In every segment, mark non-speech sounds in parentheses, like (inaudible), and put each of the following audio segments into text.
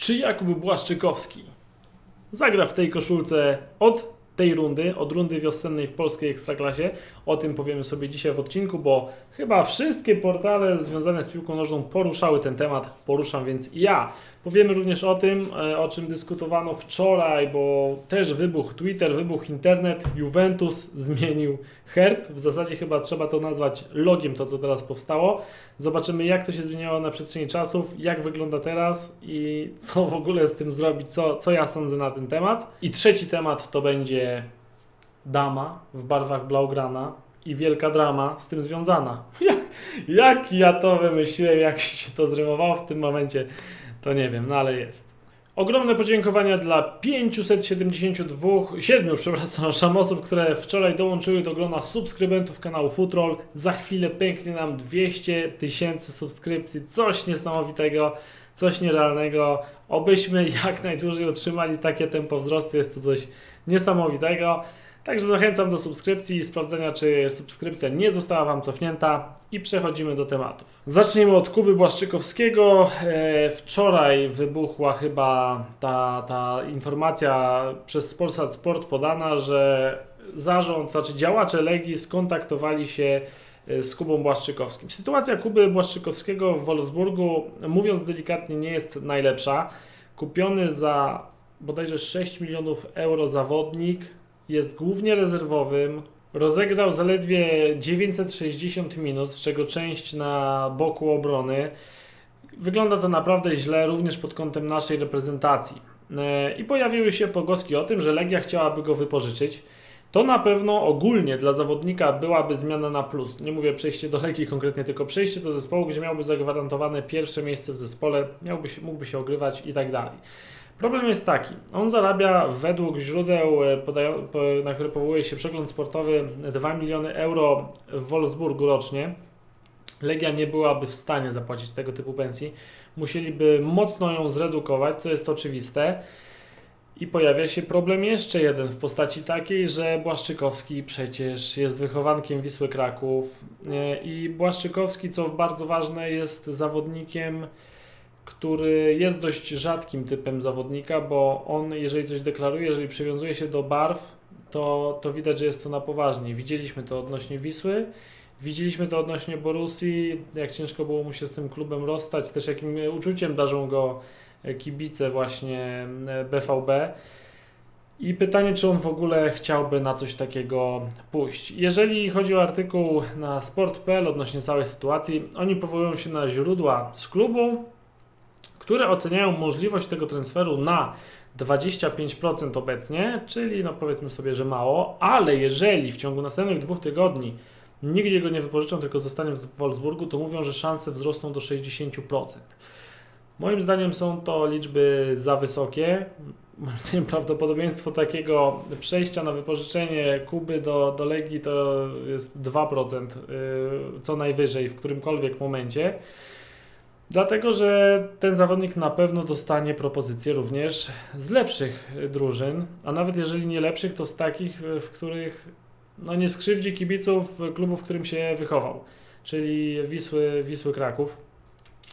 Czy Jakub Błaszczykowski zagra w tej koszulce od tej rundy, od rundy wiosennej w polskiej ekstraklasie? O tym powiemy sobie dzisiaj w odcinku, bo chyba wszystkie portale związane z piłką nożną poruszały ten temat. Poruszam więc ja. Powiemy również o tym, e, o czym dyskutowano wczoraj, bo też wybuch Twitter, wybuch internet. Juventus zmienił herb. W zasadzie chyba trzeba to nazwać logiem, to co teraz powstało. Zobaczymy, jak to się zmieniało na przestrzeni czasów, jak wygląda teraz i co w ogóle z tym zrobić, co, co ja sądzę na ten temat. I trzeci temat to będzie dama w barwach Blaugrana i wielka drama z tym związana. (laughs) Jak, jak ja to wymyśliłem, jak się to zrymowało w tym momencie, to nie wiem, no ale jest. Ogromne podziękowania dla 572, 7, (laughs) przepraszam, osób, które wczoraj dołączyły do grona subskrybentów kanału Futrol. Za chwilę pęknie nam 200 tysięcy subskrypcji. Coś niesamowitego, coś nierealnego. Obyśmy jak najdłużej utrzymali takie tempo wzrostu. Jest to coś niesamowitego. Także zachęcam do subskrypcji i sprawdzenia, czy subskrypcja nie została Wam cofnięta i przechodzimy do tematów. Zacznijmy od Kuby Błaszczykowskiego. E, wczoraj wybuchła chyba ta, ta informacja przez Polsat Sport podana, że zarząd, znaczy działacze Legii skontaktowali się e, z Kubą Błaszczykowskim. Sytuacja Kuby Błaszczykowskiego w Wolfsburgu, mówiąc delikatnie, nie jest najlepsza. Kupiony za bodajże 6 milionów euro zawodnik, jest głównie rezerwowym. Rozegrał zaledwie 960 minut, z czego część na boku obrony. Wygląda to naprawdę źle, również pod kątem naszej reprezentacji. E, I pojawiły się pogłoski o tym, że Legia chciałaby go wypożyczyć. To na pewno ogólnie dla zawodnika byłaby zmiana na plus. Nie mówię przejście do Legii konkretnie, tylko przejście do zespołu, gdzie miałby zagwarantowane pierwsze miejsce w zespole, miałby się, mógłby się ogrywać i tak dalej. Problem jest taki, on zarabia według źródeł, e, na które powołuje się przegląd sportowy, 2 miliony euro w Wolfsburgu rocznie. Legia nie byłaby w stanie zapłacić tego typu pensji. Musieliby mocno ją zredukować, co jest oczywiste. I pojawia się problem jeszcze jeden w postaci takiej, że Błaszczykowski przecież jest wychowankiem Wisły Kraków i Błaszczykowski, co bardzo ważne, jest zawodnikiem, który jest dość rzadkim typem zawodnika, bo on, jeżeli coś deklaruje, jeżeli przywiązuje się do barw, to, to widać, że jest to na poważnie. Widzieliśmy to odnośnie Wisły, widzieliśmy to odnośnie Borussii, jak ciężko było mu się z tym klubem rozstać, też jakim uczuciem darzą go kibice właśnie BVB. I pytanie, czy on w ogóle chciałby na coś takiego pójść. Jeżeli chodzi o artykuł na sport.pl odnośnie całej sytuacji, oni powołują się na źródła z klubu, które oceniają możliwość tego transferu na 25% obecnie, czyli no powiedzmy sobie, że mało, ale jeżeli w ciągu następnych dwóch tygodni nigdzie go nie wypożyczą, tylko zostanie w Wolfsburgu, to mówią, że szanse wzrosną do 60%. Moim zdaniem są to liczby za wysokie. Moim (laughs) zdaniem prawdopodobieństwo takiego przejścia na wypożyczenie Kuby do, do Legii to jest 2% yy, co najwyżej w którymkolwiek momencie. Dlatego, że ten zawodnik na pewno dostanie propozycje również z lepszych drużyn, a nawet jeżeli nie lepszych, to z takich, w których no nie skrzywdzi kibiców klubu, w którym się wychował, czyli Wisły, Wisły Kraków.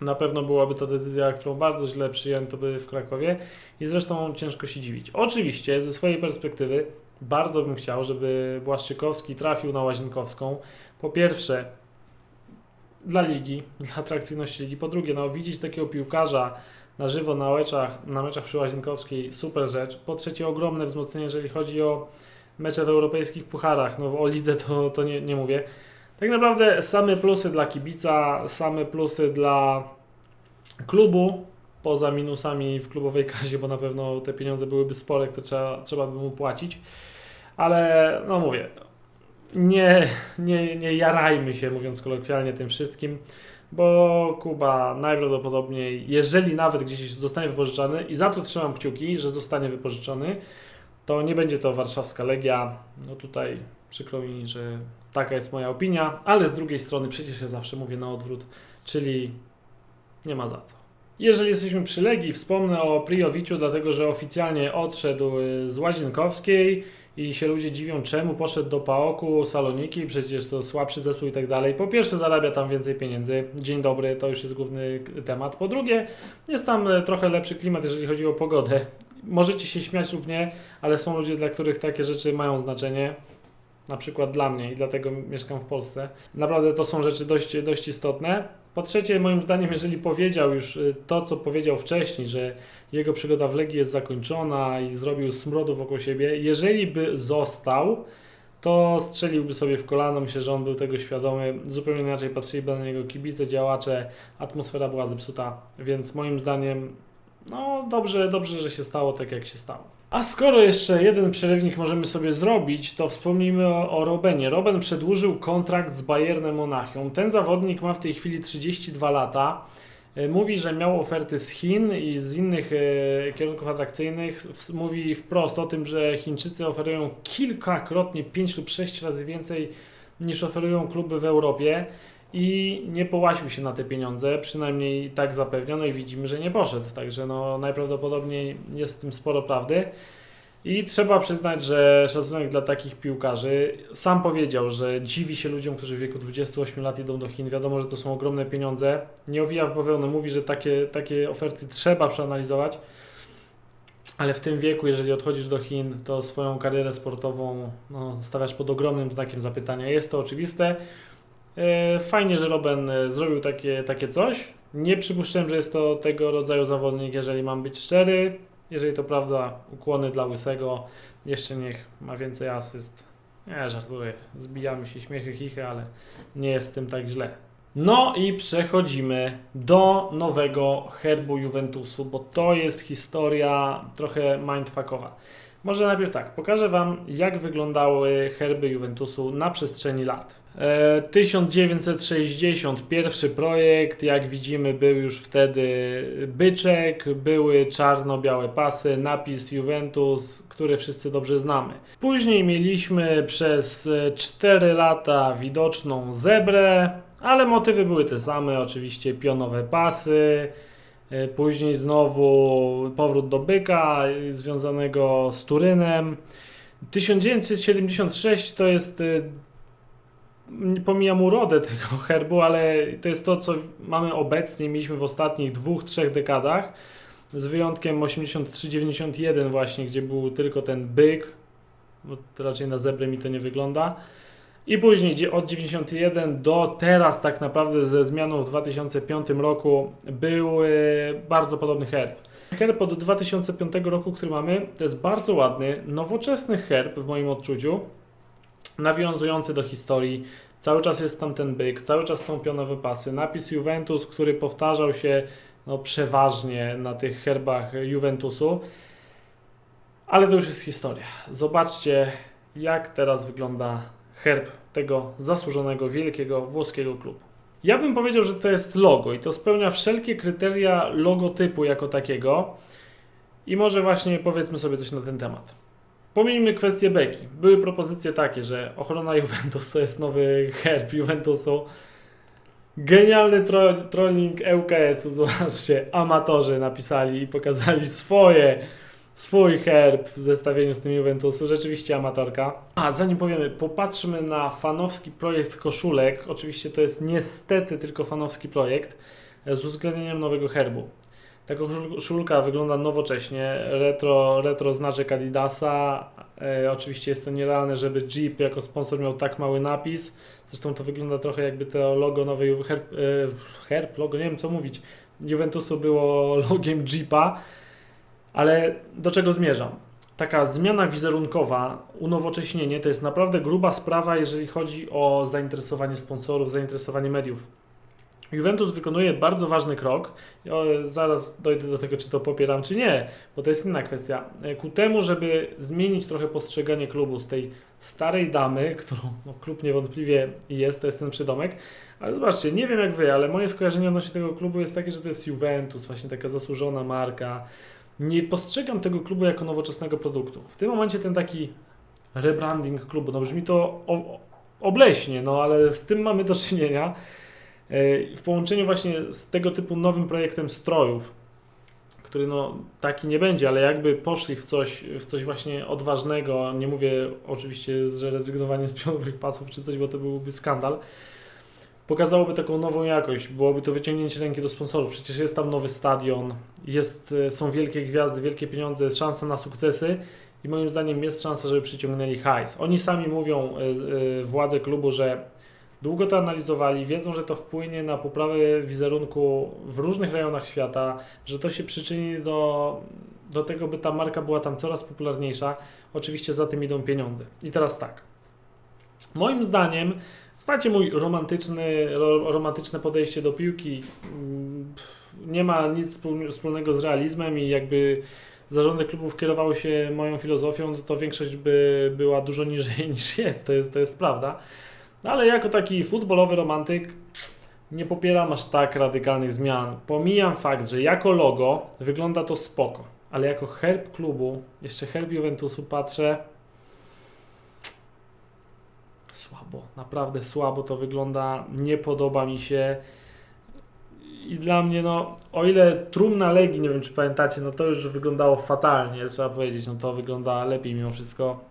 Na pewno byłaby to decyzja, którą bardzo źle przyjęto by w Krakowie i zresztą ciężko się dziwić. Oczywiście ze swojej perspektywy bardzo bym chciał, żeby Błaszczykowski trafił na Łazienkowską. Po pierwsze, dla ligi, dla atrakcyjności ligi. Po drugie, no, widzieć takiego piłkarza na żywo na meczach, na meczach przy Łazienkowskiej, super rzecz. Po trzecie, ogromne wzmocnienie, jeżeli chodzi o mecze w europejskich pucharach. No, o lidze to, to nie, nie mówię. Tak naprawdę same plusy dla kibica, same plusy dla klubu, poza minusami w klubowej (laughs) kasie, bo na pewno te pieniądze byłyby spore, które trzeba, trzeba by mu płacić. Ale no mówię, nie, nie, nie jarajmy się, mówiąc kolokwialnie, tym wszystkim, bo Kuba najprawdopodobniej, jeżeli nawet gdzieś zostanie wypożyczony, i za to trzymam kciuki, że zostanie wypożyczony, to nie będzie to warszawska Legia. No tutaj przykro mi, że taka jest moja opinia, ale z drugiej strony przecież ja zawsze mówię na odwrót, czyli nie ma za co. Jeżeli jesteśmy przy Legii, wspomnę o Prijowiciu, dlatego że oficjalnie odszedł y, z Łazienkowskiej i się ludzie dziwią, czemu poszedł do Paoku, Saloniki, przecież to słabszy zespół i tak dalej. Po pierwsze, zarabia tam więcej pieniędzy. Dzień dobry, to już jest główny temat. Po drugie, jest tam e, trochę lepszy klimat, jeżeli chodzi o pogodę. Możecie się śmiać lub nie, ale są ludzie, dla których takie rzeczy mają znaczenie. Na przykład dla mnie i dlatego mieszkam w Polsce. Naprawdę to są rzeczy dość, dość istotne. Po trzecie, moim zdaniem, jeżeli powiedział już y, to, co powiedział wcześniej, że jego przygoda w Legii jest zakończona i zrobił smrodu wokół siebie, jeżeli by został, to strzeliłby sobie w kolano. Myślę, że on był tego świadomy. Zupełnie inaczej patrzyliby na niego kibice, działacze. Atmosfera była zepsuta, więc moim zdaniem, no dobrze, dobrze, że się stało tak, jak się stało. A skoro jeszcze jeden przerywnik możemy sobie zrobić, to wspomnijmy o, o Robenie. Roben przedłużył kontrakt z Bayernem Monachium. Ten zawodnik ma w tej chwili 32 lata. E, Mówi, że miał oferty z Chin i z innych e, kierunków atrakcyjnych. Mówi wprost o tym, że Chińczycy oferują kilkakrotnie 5 lub 6 razy więcej niż oferują kluby w Europie i nie połasił się na te pieniądze, przynajmniej tak zapewniono i widzimy, że nie poszedł. Także no, najprawdopodobniej jest w tym sporo prawdy. I trzeba przyznać, że szacunek dla takich piłkarzy. Sam powiedział, że dziwi się ludziom, którzy w wieku 28 lat idą do Chin. Wiadomo, że to są ogromne pieniądze. Nie owija w bawełnę. Mówi, że takie, takie oferty trzeba przeanalizować. Ale w tym wieku, jeżeli odchodzisz do Chin, to swoją karierę sportową no, stawiasz pod ogromnym znakiem zapytania. Jest to oczywiste. E, Fajnie, że Robben e, zrobił takie, takie coś. Nie przypuszczałem, że jest to tego rodzaju zawodnik, jeżeli mam być szczery. Jeżeli to prawda, ukłony dla Łysego. Jeszcze niech ma więcej asyst. Nie, żartuję. Zbijamy się śmiechy, chichy, ale nie jest z tym tak źle. No i przechodzimy do nowego herbu Juventusu, bo to jest historia trochę mindfuckowa. Może najpierw tak, pokażę Wam, jak wyglądały herby Juventusu na przestrzeni lat. E, 1960, pierwszy projekt, jak widzimy, był już wtedy byczek, były czarno-białe pasy, napis Juventus, który wszyscy dobrze znamy. Później mieliśmy przez e, 4 lata widoczną zebrę, ale motywy były te same, oczywiście pionowe pasy, E, Później znowu powrót do byka e, związanego z Turynem. 1976 to jest. e, Pomijam urodę (laughs) tego herbu, ale to jest to, co mamy obecnie, mieliśmy w ostatnich dwóch, trzech dekadach. Z wyjątkiem 83-91 właśnie, gdzie był tylko ten byk. Bo to raczej na zebrę mi to nie wygląda. I później od 91 do teraz tak naprawdę ze zmianą w 2005 roku był bardzo podobny herb. Herb od 2005 roku, który mamy, to jest bardzo ładny, nowoczesny herb w moim odczuciu, nawiązujący do historii. Cały czas jest tam ten byk, cały czas są pionowe pasy. Napis Juventus, który powtarzał się no, przeważnie na tych herbach Juventusu. Ale to już jest historia. Zobaczcie, jak teraz wygląda herb tego zasłużonego, wielkiego włoskiego klubu. Ja bym powiedział, że to jest logo i to spełnia wszelkie kryteria logotypu jako takiego. I może właśnie powiedzmy sobie coś na ten temat. Pomijmy kwestię beki. Były propozycje takie, że ochrona Juventus to jest nowy herb Juventusu. Genialny tro trolling ŁKS-u, zobaczcie, amatorzy napisali i pokazali swoje swój herb w zestawieniu z tym Juventusu. Rzeczywiście amatorka. A zanim powiemy, popatrzmy na fanowski projekt koszulek. Oczywiście to jest niestety tylko fanowski projekt e, z uwzględnieniem nowego herbu. Ta koszul- koszulka wygląda nowocześnie, retro, retro znaczek Adidasa. E, oczywiście jest to nierealne, żeby Jeep jako sponsor miał tak mały napis. Zresztą to wygląda trochę jakby to logo nowej herb, e, herb logo, nie wiem co mówić, Juventusu było (laughs) logiem Jeepa. Ale do czego zmierzam? Taka zmiana wizerunkowa, unowocześnienie to jest naprawdę gruba sprawa, jeżeli chodzi o zainteresowanie sponsorów, zainteresowanie mediów. Juventus wykonuje bardzo ważny krok. O, zaraz dojdę do tego, czy to popieram, czy nie, bo to jest inna kwestia. E, Ku temu, żeby zmienić trochę postrzeganie klubu z tej starej damy, (laughs) którą no, klub niewątpliwie jest, to jest ten przydomek. Ale zobaczcie, nie wiem jak wy, ale moje skojarzenie odnośnie tego klubu jest takie, że to jest Juventus, właśnie taka zasłużona marka nie postrzegam tego klubu jako nowoczesnego produktu. W tym momencie ten taki rebranding klubu, no brzmi to obleśnie, no ale z tym mamy do czynienia. Yy, W połączeniu właśnie z tego typu nowym projektem strojów, który no taki nie będzie, ale jakby poszli w coś, w coś właśnie odważnego, nie mówię oczywiście, że rezygnowanie z pionowych pasów czy coś, bo to byłby skandal, pokazałoby taką nową jakość, byłoby to wyciągnięcie ręki do sponsorów. Przecież jest tam nowy stadion, jest, e, są wielkie gwiazdy, wielkie pieniądze, jest szansa na sukcesy i moim zdaniem jest szansa, żeby przyciągnęli hajs. Oni sami mówią, e, e, władze klubu, że długo to analizowali, wiedzą, że to wpłynie na poprawę wizerunku w różnych rejonach świata, że to się przyczyni do, do tego, by ta marka była tam coraz popularniejsza. Oczywiście za tym idą pieniądze. I teraz tak. Moim zdaniem Znacie mój romantyczny, ro, romantyczne podejście do piłki. Mm, Nie ma nic wspól- wspólnego z realizmem i jakby zarządy klubów kierowały się moją filozofią, to, to większość by była dużo niżej (laughs) niż jest, to jest, to jest prawda. Ale jako taki futbolowy romantyk nie popieram aż tak radykalnych zmian. Pomijam fakt, że jako logo wygląda to spoko, ale jako herb klubu, jeszcze herb Juventusu patrzę, słabo, naprawdę słabo to wygląda, nie podoba mi się. I dla mnie, no, o ile trumna Legii, nie wiem czy pamiętacie, no to już wyglądało fatalnie, trzeba powiedzieć, no to wygląda lepiej mimo wszystko.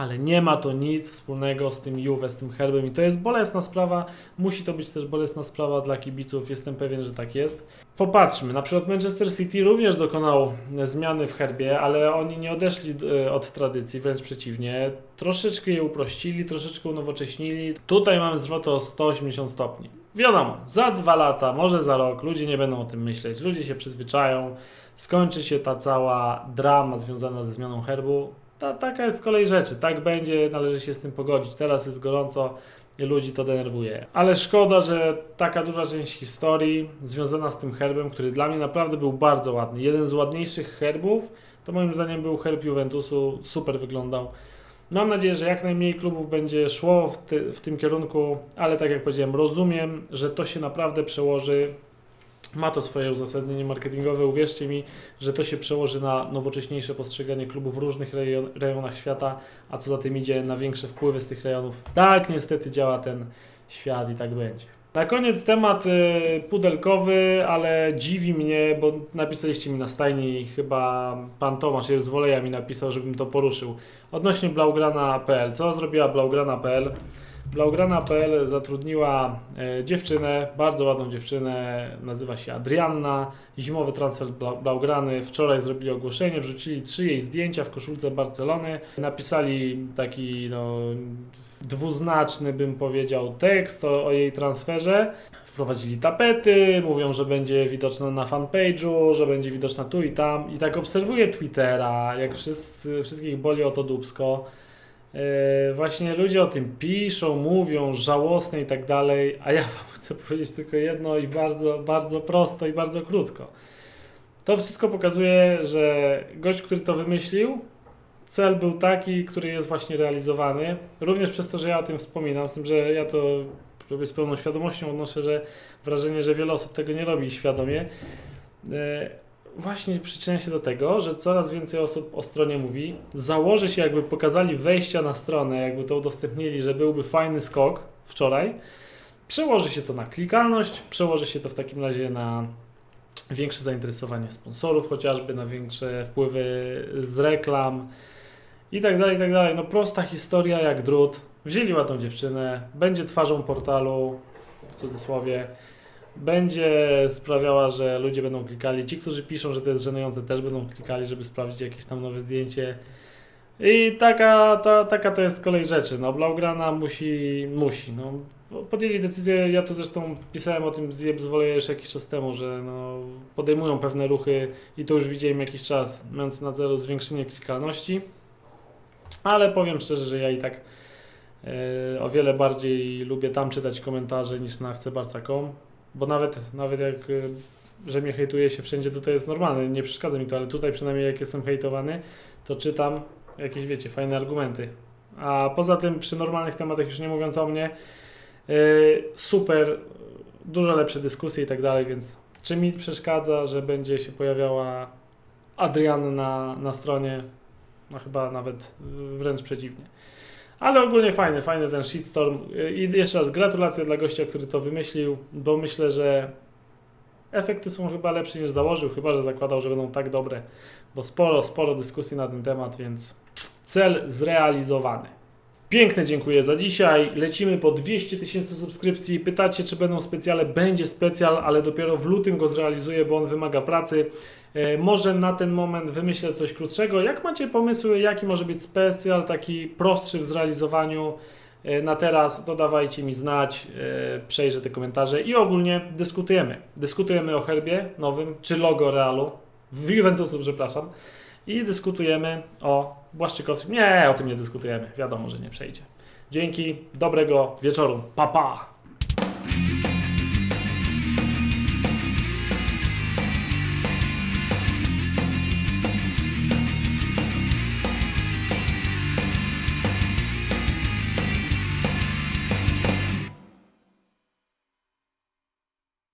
Ale nie ma to nic wspólnego z tym Juve, z tym herbem i to jest bolesna sprawa. Musi to być też bolesna sprawa dla kibiców, jestem pewien, że tak jest. Popatrzmy, na przykład Manchester City również dokonał zmiany w herbie, ale oni nie odeszli e, od tradycji, wręcz przeciwnie. Troszeczkę je uprościli, troszeczkę unowocześnili. Tutaj mamy zwrot o 180 stopni. Wiadomo, za dwa lata, może za rok, ludzie nie będą o tym myśleć, ludzie się przyzwyczają, skończy się ta cała drama związana ze zmianą herbu. Ta, taka jest kolej rzeczy, tak będzie, należy się z tym pogodzić. Teraz jest gorąco ludzi to denerwuje. Ale szkoda, że taka duża część historii związana z tym herbem, który dla mnie naprawdę był bardzo ładny. Jeden z ładniejszych herbów, to moim zdaniem był herb Juventusu, super wyglądał. Mam nadzieję, że jak najmniej klubów będzie szło w, ty, w tym kierunku, ale tak jak powiedziałem, rozumiem, że to się naprawdę przełoży. Ma to swoje uzasadnienie marketingowe. Uwierzcie mi, że to się przełoży na nowocześniejsze postrzeganie klubów w różnych rejon, rejonach świata, a co za tym idzie, na większe wpływy z tych rejonów. Tak niestety działa ten świat i tak będzie. Na koniec temat y, pudelkowy, ale dziwi mnie, bo napisaliście mi na stajni, chyba pan Tomasz z Woleja mi napisał, żebym to poruszył. Odnośnie Blaugrana.pl. Co zrobiła Blaugrana.pl? Blaugrana.pl zatrudniła e, dziewczynę, bardzo ładną dziewczynę, nazywa się Adrianna. Zimowy transfer Blau- Blaugrany. Wczoraj zrobili ogłoszenie, wrzucili trzy jej zdjęcia w koszulce Barcelony. Napisali taki no, dwuznaczny, bym powiedział, tekst o, o jej transferze. Wprowadzili tapety, mówią, że będzie widoczna na fanpage'u, że będzie widoczna tu i tam. I tak obserwuję Twittera, jak wszyscy, wszystkich boli o to dubsko. Yy, właśnie ludzie o tym piszą, mówią, żałosne i tak dalej, a ja (laughs) wam chcę powiedzieć tylko jedno i bardzo, bardzo prosto i bardzo krótko. To wszystko pokazuje, że gość, który to wymyślił, cel był taki, który jest właśnie realizowany. Również przez to, że ja o tym wspominam, z tym, że ja to robię z pełną świadomością, odnoszę że wrażenie, że wiele osób tego nie robi świadomie. Właśnie przyczynia się do tego, że coraz więcej osób o stronie mówi. Założy się, jakby pokazali wejścia na stronę, jakby to udostępnili, że byłby fajny skok wczoraj. Przełoży się to na klikalność, przełoży się to w takim razie na większe zainteresowanie sponsorów, chociażby na większe wpływy z reklam i tak dalej, i tak dalej. No prosta historia jak drut. Wzięli ładną dziewczynę, będzie twarzą portalu, w cudzysłowie, będzie sprawiała, że ludzie będą klikali. Ci, którzy piszą, że to jest żenujące, też będą klikali, żeby sprawdzić jakieś tam nowe zdjęcie. I taka, ta, taka to jest kolej rzeczy. No, Blaugrana musi, musi. No, podjęli decyzję, ja to zresztą pisałem o tym z Jebzwoleja już jakiś czas temu, że no, podejmują pewne ruchy i to już widziałem jakiś czas, mając na celu zwiększenie klikalności. Ale powiem szczerze, że ja i tak e, o wiele bardziej lubię tam czytać komentarze niż na fcbarca.com, bo nawet, nawet jak e, że mnie hejtuje się wszędzie, to to jest normalne, nie przeszkadza mi to, ale tutaj przynajmniej jak jestem hejtowany, to czytam jakieś, wiecie, fajne argumenty. A poza tym przy normalnych tematach, już nie mówiąc o mnie, yy, super, dużo lepsze dyskusje i tak dalej, więc czy mi przeszkadza, że będzie się pojawiała Adrian na, na stronie? No chyba nawet wręcz przeciwnie. Ale ogólnie fajny, fajny ten shitstorm. Yy, I jeszcze raz gratulacje dla gościa, który to wymyślił, bo myślę, że efekty są chyba lepsze niż założył, chyba że zakładał, że będą tak dobre, bo sporo, sporo dyskusji na ten temat, więc cel zrealizowany. Piękne dziękuję za dzisiaj. Lecimy po 200 tysięcy subskrypcji. Pytacie, czy będą specjale? Będzie specjal, ale dopiero w lutym go zrealizuję, bo on wymaga pracy. E, może na ten moment wymyślę coś krótszego. Jak macie pomysły, jaki może być specjal, taki prostszy w zrealizowaniu e, na teraz, to dawajcie mi znać, e, przejrzę te komentarze i ogólnie dyskutujemy. Dyskutujemy o herbie nowym, czy logo Realu, Juventusu, przepraszam, i dyskutujemy o Błaszczykowskim. Nie, o tym nie dyskutujemy, wiadomo, że nie przejdzie. Dzięki, dobrego wieczoru, pa pa!